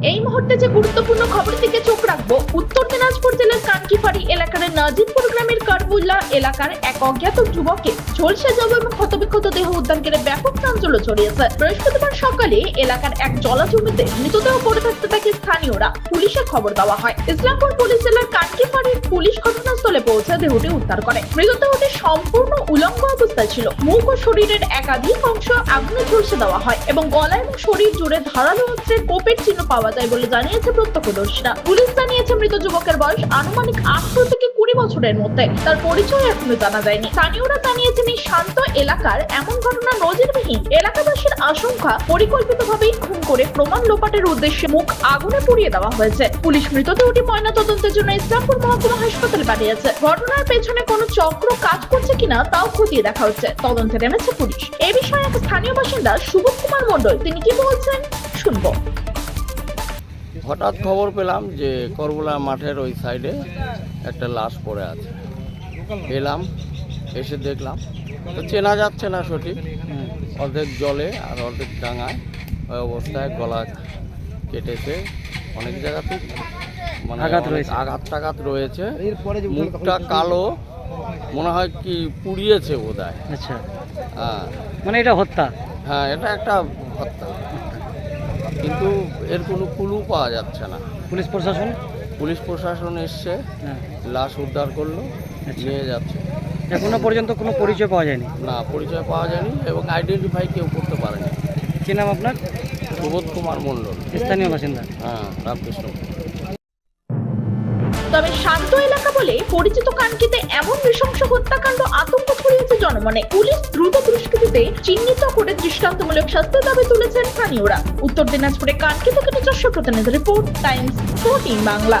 এই মুহূর্তে যে গুরুত্বপূর্ণ খবর দিকে চোখ রাখব উত্তর দিনাজপুর জেলার কানকিফাড়ি এলাকার নাজিরপুর গ্রামের কারবুল্লা এলাকার এক অজ্ঞাত যুবকের ঝলসে জব এবং ক্ষতবিক্ষত দেহ উদ্ধার করে ব্যাপক চাঞ্চল্য ছড়িয়েছে। বৃহস্পতিবার সকালে এলাকার এক জলাজমিতে মৃতদেহ পড়ে থাকতে তাকে স্থানীয়রা পুলিশে খবর দেওয়া হয়। ইসলামপুর পুলিশ জেলার কানকিফাড়ির পুলিশ ঘটনাস্থলে পৌঁছে দেহটি উদ্ধার করে। মৃতদেহটি সম্পূর্ণ উলঙ্গ অবস্থায় ছিল। মুখ ও শরীরের একাধিক অংশ আগুনে ঝলসে দেওয়া হয় এবং গলা এবং শরীর জুড়ে ধারালো অস্ত্রের কোপের চিহ্ন পাওয়া যায় বলে জানিয়েছে প্রত্যক্ষদর্শীরা। পুলিশ জানিয়েছে মৃত যুবকের বয়স আনুমানিক আঠারো থেকে কুড়ি বছরের মধ্যে। তার পরিচয় এখনও জানা যায়নি। স্থানীয়রা জানিয়েছেন, এই শান্ত এলাকার এমন ঘটনা নজিরবিহীন। এলাকাবাসীর আশঙ্কা পরিকল্পিতভাবেই খুন করে প্রমাণ লোপাটের উদ্দেশ্যে মুখ আগুনে পুড়িয়ে দেওয়া হয়েছে। পুলিশ মৃতদেহটি ময়না তদন্তের জন্য ইসলামপুর মহকুমা হাসপাতালে পাঠিয়েছে। ঘটনার পেছনে কোনো চক্র কাজ করছে কিনা তাও খতিয়ে দেখা হচ্ছে। তদন্তে নেমেছে পুলিশ। এ বিষয়ে এক স্থানীয় বাসিন্দা সুবোধ কুমার মণ্ডল, তিনি কি বলছেন? শুনব। হঠাৎ খবর পেলাম যে করবলা মাঠের ওই সাইডে একটা লাশ পড়ে আছে। এলাম এসে দেখলাম। তো চেনা যাচ্ছে না সঠিক। অর্ধেক জলে আর অর্ধেক ডাঙায় ওই অবস্থায় গলা কেটেছে অনেক জায়গাতে। মানে আঘাত রয়েছে। আঘাত টাঘাত রয়েছে। মুখটা কালো মনে হয় কি পুড়িয়েছে বোধ হয় আচ্ছা। হ্যাঁ। মানে এটা হত্যা? হ্যাঁ এটা একটা হত্যা। কিন্তু এর কোনো কুলু পাওয়া যাচ্ছে না। পুলিশ প্রশাসন? পুলিশ প্রশাসন এসছে হ্যাঁ। লাশ উদ্ধার করল আচ্ছা। নিয়ে যাচ্ছে। এখনও পর্যন্ত কোনো পরিচয় পাওয়া যায়নি? না পরিচয় পাওয়া যায়নি এবং আইডেন্টিফাই কেউ করতে পারেনি। কি নাম আপনার? সুবোধ কুমার মণ্ডল। স্থানীয় বাসিন্দা। হ্যাঁ রামকৃষ্ণ। তবে শান্ত এলাকা বলে পরিচিত কানকিতে এমন নৃশংস হত্যাকাণ্ড আতঙ্ক ছড়িয়েছে জনমনে। পুলিশ দ্রুত দুষ্কৃতিতে চিহ্নিত করে দৃষ্টান্তমূলক শাস্তির দাবি তুলেছেন স্থানীয়রা। উত্তর দিনাজপুরে কানকি থেকে নিজস্ব প্রতিনিধি রিপোর্ট, টাইমস, ফোরটিন বাংলা।